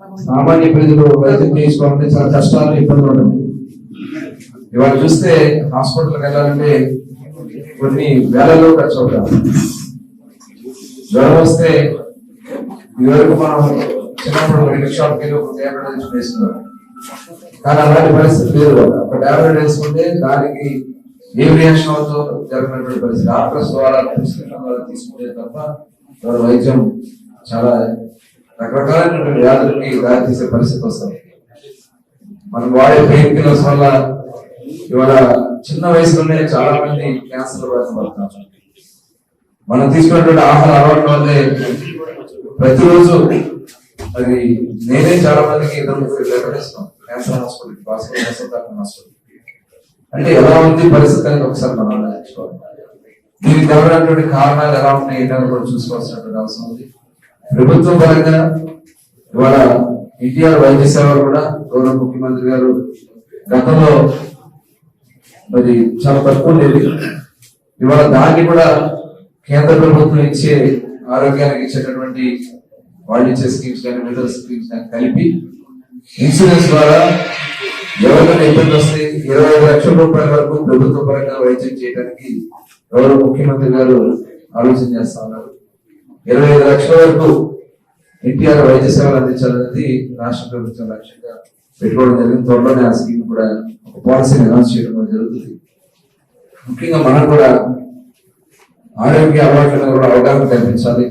సామాన్య ప్రజలు వైద్యం చేసుకోవాలంటే చాలా కష్టాలు ఇబ్బందులు ఉంటుంది ఇవాళ చూస్తే హాస్పిటల్కి వెళ్ళాలంటే కొన్ని వేలలో ఖర్చు అవుతారు జ్వరం వస్తే ఇదివరకు మనం చిన్నప్పుడు మెడికల్ షాప్కి వెళ్ళి ఒక ట్యాబ్లెట్ వేసుకున్నాం. కానీ అలాంటి పరిస్థితి లేదు ఒక ట్యాబ్లెట్ వేసుకుంటే దానికి ఏం రియాక్షన్ అవుతుందో జరిగినటువంటి పరిస్థితి. డాక్టర్స్ ద్వారా ప్రిస్క్రిప్షన్ ద్వారా తీసుకునే తప్ప వైద్యం చాలా రకరకాలైనటువంటి వ్యాధులకి దారితీసే పరిస్థితి వస్తుంది. మనం వాడే పెయిన్ కిల్లర్స్ వల్ల ఇవాళ చిన్న వయసులోనే చాలా మంది క్యాన్సర్ బారిన పడుతున్నారు. మనం తీసుకున్నటువంటి ఆహార అలవాట్ల వల్లే ప్రతిరోజు అది నేనే చాలా మందికి ఇద్దరు ముగ్గురు లెటర్ ఇస్తాం. క్యాన్సర్ హాస్పిటల్ భాస్కర్ హాస్పిటల్ అంటే ఎలా ఉంది పరిస్థితి అనేది ఒకసారి మనం ఆలోచించుకోవాలి. దీనికి జరగడానికి కారణాలు ఎలా ఉన్నాయి ఏంటని కూడా చూసుకోవాల్సినటువంటి అవసరం ఉంది. ప్రభుత్వం పరంగా ఇవాళ ఎన్టీఆర్ వైద్య సేవలు కూడా గౌరవ ముఖ్యమంత్రి గారు గతంలో మరి చాలా తక్కువ లేదు ఇవాళ దాన్ని కూడా కేంద్ర ప్రభుత్వం ఇచ్చే ఆరోగ్యానికి ఇచ్చేటటువంటి వాళ్ళు ఇచ్చే స్కీమ్స్ కానీ మిగతా స్కీమ్స్ కానీ కలిపి ఇన్సూరెన్స్ ద్వారా ఎవరికైనా ఇబ్బంది వస్తే ఇరవై ఐదు లక్షల రూపాయల వరకు ప్రభుత్వ పరంగా వైద్యం చేయడానికి గౌరవ ముఖ్యమంత్రి గారు ఆలోచన చేస్తా ఉన్నారు. ఇరవై ఐదు లక్షల వరకు ఎన్టీఆర్ వైద్య సేవలు అందించాలనేది రాష్ట్ర ప్రభుత్వం లక్ష్యంగా పెట్టుకోవడం జరిగింది. త్వరలోనే ఆ స్కీమ్ కూడా ఒక పాలసీని అనౌన్స్ చేయడం కూడా జరుగుతుంది. ముఖ్యంగా మనం కూడా ఆరోగ్య అలవాట్ల మీద కూడా అవగాహన కల్పించాలి.